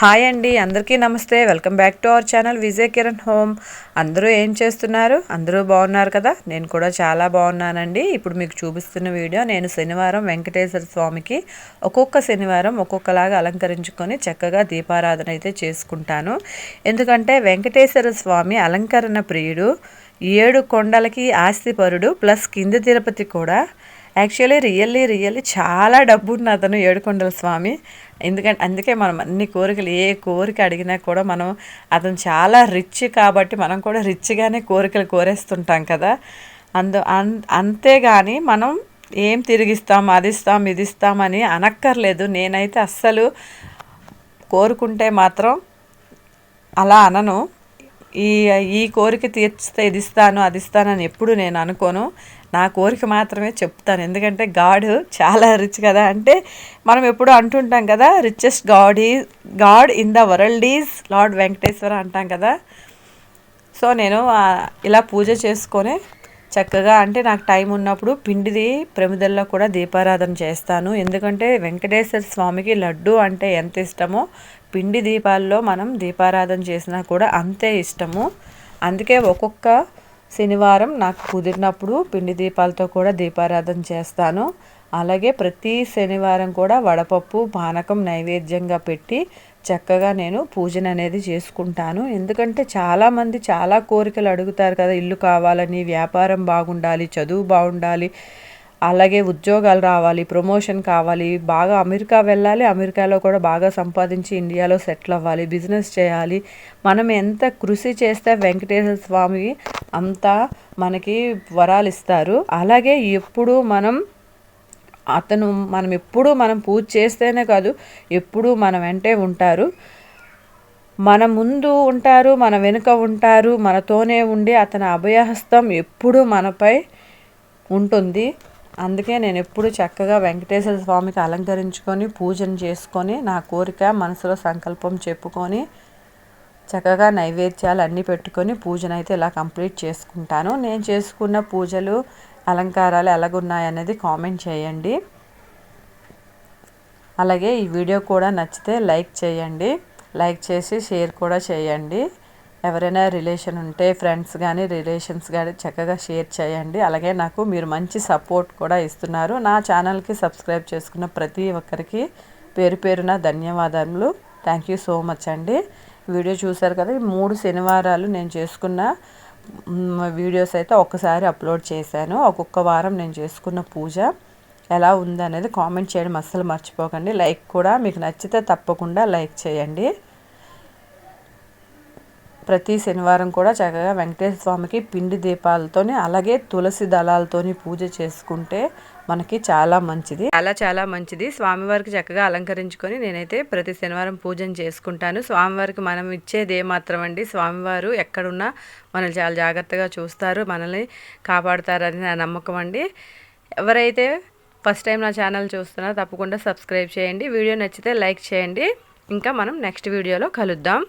Hi అండి అందరికీ నమస్తే. Welcome back to our channel Vijay Kiran home. అందరూ ఏం చేస్తున్నారు? అందరూ బాగున్నారు కదా? నేను కూడా చాలా బాగున్నానండి. ఇప్పుడు మీకు చూపిస్తున్న వీడియో నేను శనివారం వెంకటేశ్వర స్వామికి ఒక్కొక్క శనివారం ఒక్కొక్కలాగా అలంకరించుకొని చక్కగా దీపారాధన అయితే చేసుకుంటాను. ఎందుకంటే వెంకటేశ్వర స్వామి అలంకరణ ప్రియుడు ఏడు కొండలకి ఆస్తిపరుడు ప్లస్ కింది తిరుపతి కూడా యాక్చువల్లీ రియల్లీ రియల్లీ చాలా డబ్బు ఉన్న అతను ఏడుకొండల స్వామి. ఎందుకంటే అందుకే మనం అన్ని కోరికలు ఏ కోరిక అడిగినా కూడా మనం అతను చాలా రిచ్ కాబట్టి మనం కూడా రిచ్గానే కోరికలు కోరేస్తుంటాం కదా. అందు అన్ అంతేగాని మనం ఏం తిరిగిస్తాం అది ఇస్తాం ఇది ఇస్తామని అనక్కర్లేదు. నేనైతే అస్సలు కోరుకుంటే మాత్రం అలా అనను. ఈ ఈ కోరిక తీర్చితే ఇది ఇస్తాను అది ఇస్తానని ఎప్పుడు నేను అనుకోను. నా కోరిక మాత్రమే చెప్తాను. ఎందుకంటే గాడ్ చాలా రిచ్ కదా. అంటే మనం ఎప్పుడు అంటుంటాం కదా రిచెస్ట్ గాడ్ ఈ god in the world is lord Venkateswara అంటాం కదా. సో నేను ఇలా పూజ చేసుకొని చక్కగా అంటే నాకు టైం ఉన్నప్పుడు పిండిది ప్రమిదల్లో కూడా దీపారాధన చేస్తాను. ఎందుకంటే వెంకటేశ్వర స్వామికి లడ్డు అంటే ఎంత ఇష్టమో పిండి దీపాల్లో మనం దీపారాధన చేసినా కూడా అంతే ఇష్టము. అందుకే ఒక్కొక్క శనివారం నాకు కుదిరినప్పుడు పిండి దీపాలతో కూడా దీపారాధన చేస్తాను. అలాగే ప్రతి శనివారం కూడా వడపప్పు పానకం నైవేద్యంగా పెట్టి చక్కగా నేను పూజన అనేది చేసుకుంటాను. ఎందుకంటే చాలామంది చాలా కోరికలు అడుగుతారు కదా ఇల్లు కావాలని వ్యాపారం బాగుండాలి చదువు బాగుండాలి అలాగే ఉద్యోగాలు రావాలి ప్రమోషన్ కావాలి బాగా అమెరికా వెళ్ళాలి అమెరికాలో కూడా బాగా సంపాదించి ఇండియాలో సెటిల్ అవ్వాలి బిజినెస్ చేయాలి. మనం ఎంత కృషి చేస్తే వెంకటేశ్వర స్వామి అంతా మనకి వరాలు ఇస్తారు. అలాగే ఎప్పుడు మనం అతను మనం ఎప్పుడు మనం పూజ చేస్తేనే కాదు ఎప్పుడు మన వెంటే ఉంటారు. మన ముందు ఉంటారు మన వెనుక ఉంటారు మనతోనే ఉండి అతని అభయహస్తం ఎప్పుడు మనపై ఉంటుంది. అందుకే నేను ఎప్పుడు చక్కగా వెంకటేశ్వర స్వామికి అలంకరించుకొని పూజను చేసుకొని నా కోరిక మనసులో సంకల్పం చెప్పుకొని చక్కగా నైవేద్యాలు అన్నీ పెట్టుకొని పూజనైతే ఇలా కంప్లీట్ చేసుకుంటాను. నేను చేసుకున్న పూజలు అలంకారాలు ఎలాగున్నాయనేది కామెంట్ చేయండి. అలాగే ఈ వీడియో కూడా నచ్చితే లైక్ చేయండి. లైక్ చేసి షేర్ కూడా చేయండి. ఎవరైనా రిలేషన్ ఉంటే ఫ్రెండ్స్ కానీ రిలేషన్స్ కానీ చక్కగా షేర్ చేయండి. అలాగే నాకు మీరు మంచి సపోర్ట్ కూడా ఇస్తున్నారు. నా ఛానల్కి సబ్స్క్రైబ్ చేసుకున్న ప్రతి ఒక్కరికి పేరు పేరున ధన్యవాదాలు థ్యాంక్ యూ సో మచ్ అండి. వీడియో చూసారు కదా మూడు శనివారాలు నేను చేసుకున్న వీడియోస్ అయితే ఒక్కసారి అప్లోడ్ చేశాను. ఒక్కొక్క వారం నేను చేసుకున్న పూజ ఎలా ఉందనేది కామెంట్ చేయడం అస్సలు మర్చిపోకండి. లైక్ కూడా మీకు నచ్చితే తప్పకుండా లైక్ చేయండి. ప్రతి శనివారం కూడా చక్కగా వెంకటేశ్వర స్వామికి పిండి దీపాలతోని అలాగే తులసి దళాలతోని పూజ చేసుకుంటే మనకి చాలా మంచిది. చాలా చాలా మంచిది. స్వామివారికి చక్కగా అలంకరించుకొని నేనైతే ప్రతి శనివారం పూజను చేసుకుంటాను. స్వామివారికి మనం ఇచ్చేది మాత్రం అండి స్వామివారు ఎక్కడున్నా మనల్ని చాలా జాగ్రత్తగా చూస్తారు మనల్ని కాపాడుతారని నా నమ్మకం అండి. ఎవరైతే ఫస్ట్ టైం నా ఛానల్ చూస్తున్నారో తప్పకుండా సబ్స్క్రైబ్ చేయండి. వీడియో నచ్చితే లైక్ చేయండి. ఇంకా మనం నెక్స్ట్ వీడియోలో కలుద్దాం.